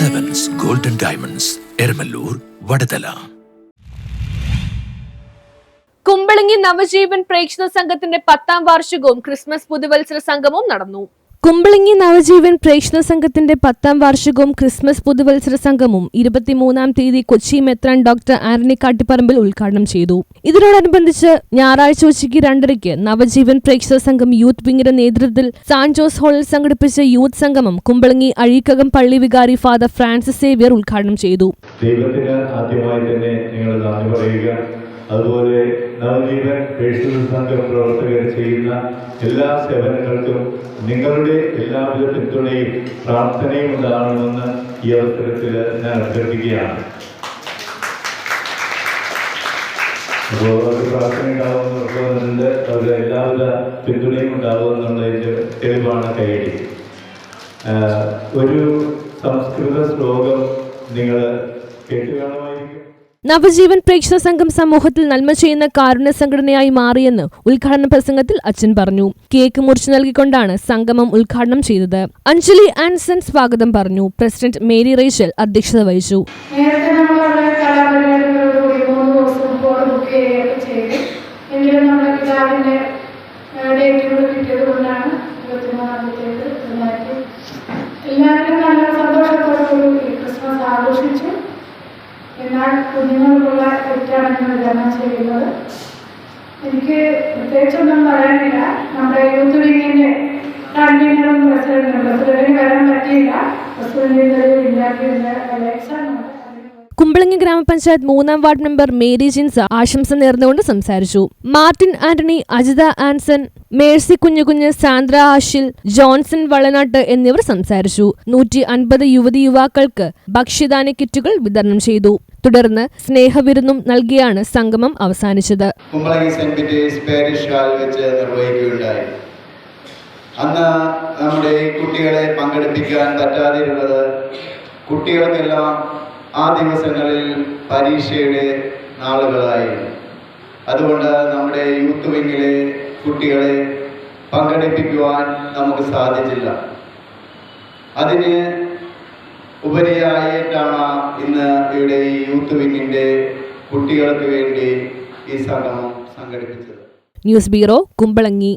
Diamonds Eramallur Vadathala Kumbalangi Navajeevan പ്രേക്ഷണ സംഘത്തിന്റെ പത്താം വാർഷികവും ക്രിസ്മസ് പുതുവത്സര സംഗമവും നടന്നു. കുമ്പളങ്ങി നവജീവൻ പ്രേക്ഷണ സംഘത്തിന്റെ പത്താം വാർഷികവും ക്രിസ്മസ് പുതുവത്സര സംഗമവും ഇരുപത്തിമൂന്നാം തീയതി കൊച്ചി മെത്രാൻ ഡോക്ടർ ആന്റണി കാട്ടിപ്പറമ്പിൽ ഉദ്ഘാടനം ചെയ്തു. ഇതിനോടനുബന്ധിച്ച് ഞായറാഴ്ച ഉച്ചയ്ക്ക് രണ്ടരയ്ക്ക് നവജീവൻ പ്രേക്ഷണ സംഘം യൂത്ത് വിങ്ങിന്റെ നേതൃത്വത്തിൽ സാൻജോസ് ഹാളിൽ സംഘടിപ്പിച്ച യൂത്ത് സംഗമം കുമ്പളങ്ങി അഴീക്കകം പള്ളി വികാരി ഫാദർ ഫ്രാൻസിസ് സേവ്യർ ഉദ്ഘാടനം ചെയ്തു. ആദ്യമായി തന്നെ അതുപോലെ നവജീവൻ പേഴ്സണൽ സംഘം പ്രവർത്തകർ ചെയ്യുന്ന എല്ലാ സേവനങ്ങൾക്കും നിങ്ങളുടെ എല്ലാവിധ പിന്തുണയും പ്രാർത്ഥനയും ഉണ്ടാകണമെന്ന് ഈ അവസരത്തിൽ ഞാൻ അഭ്യർത്ഥിക്കുകയാണ്. അപ്പോൾ അവർക്ക് പ്രാർത്ഥന ഉണ്ടാകുമെന്നുണ്ട് അവരുടെ എല്ലാവിധ പിന്തുണയും ഉണ്ടാകുമെന്നുള്ളതിന്റെ തെളിവാണ് കൈയടി. ഒരു സംസ്കൃത ശ്ലോകം നിങ്ങൾ കേട്ടു കാണുമായിരിക്കും നവജീവൻ പ്രേക്ഷക സംഘം സമൂഹത്തിൽ നന്മ ചെയ്യുന്ന കാരുണ്യ സംഘടനയായി മാറിയെന്ന് ഉദ്ഘാടന പ്രസംഗത്തിൽ അച്ഛൻ പറഞ്ഞു. കേക്ക് മുറിച്ചു നൽകിക്കൊണ്ടാണ് സംഗമം ഉദ്ഘാടനം ചെയ്തത്. അഞ്ജലി ആൻസൺ സ്വാഗതം പറഞ്ഞു. പ്രസിഡന്റ് മേരി റേച്ചൽ അധ്യക്ഷത വഹിച്ചു. എല്ലാവരും നല്ല സന്തോഷത്തോടുകൂടി ക്രിസ്മസ് ആഘോഷിച്ചു. കുഞ്ഞുങ്ങൾക്കുള്ള തെറ്റാണ് ഇന്ന് വിതരണം ചെയ്യുന്നത്. എനിക്ക് പ്രത്യേകിച്ചൊന്നും പറയാനില്ല. നമ്മുടെ യൂത്ത് വിങ്ങിന്റെ കൺവീനറും പ്രസിഡന്റും പ്രസിഡന്റിന് വരാൻ പറ്റിയില്ല. പ്രസിഡന്റിന്റെ കുമ്പളങ്ങി ഗ്രാമപഞ്ചായത്ത് മൂന്നാം വാർഡ് മെമ്പർ മേരി ജിൻസ ആശംസ നേർന്നുകൊണ്ട് സംസാരിച്ചു. Martin Antony Ajitha Anson Mercy Kunjukunju Sandra Ashil Johnson Valanatt എന്നിവർ സംസാരിച്ചു. നൂറ്റി അൻപത് യുവതി യുവാക്കൾക്ക് ഭക്ഷ്യധാന്യ കിറ്റുകൾ വിതരണം ചെയ്തു. തുടർന്ന് സ്നേഹവിരുന്നും നൽകിയാണ് സംഗമം അവസാനിച്ചത്. അന്ന് നമ്മുടെ കുട്ടികളെ പങ്കെടുപ്പിക്കാൻ പറ്റാതിരുന്നത് കുട്ടികൾക്കെല്ലാം ആ ദിവസങ്ങളിൽ പരീക്ഷയുടെ നാളുകളായിരുന്നു അതുകൊണ്ട് നമ്മുടെ യൂത്ത് വിങ്ങിലെ കുട്ടികളെ പങ്കെടുപ്പിക്കുവാൻ നമുക്ക് സാധിച്ചില്ല. അതിന് ഉപരിയായിട്ടാണ് ഇന്ന് ഇവിടെ ഈ യൂത്ത് വിങ്ങിന്റെ കുട്ടികൾക്ക് വേണ്ടി ഈ സംഗമം സംഘടിപ്പിച്ചത്. News bureau Kumbalangi.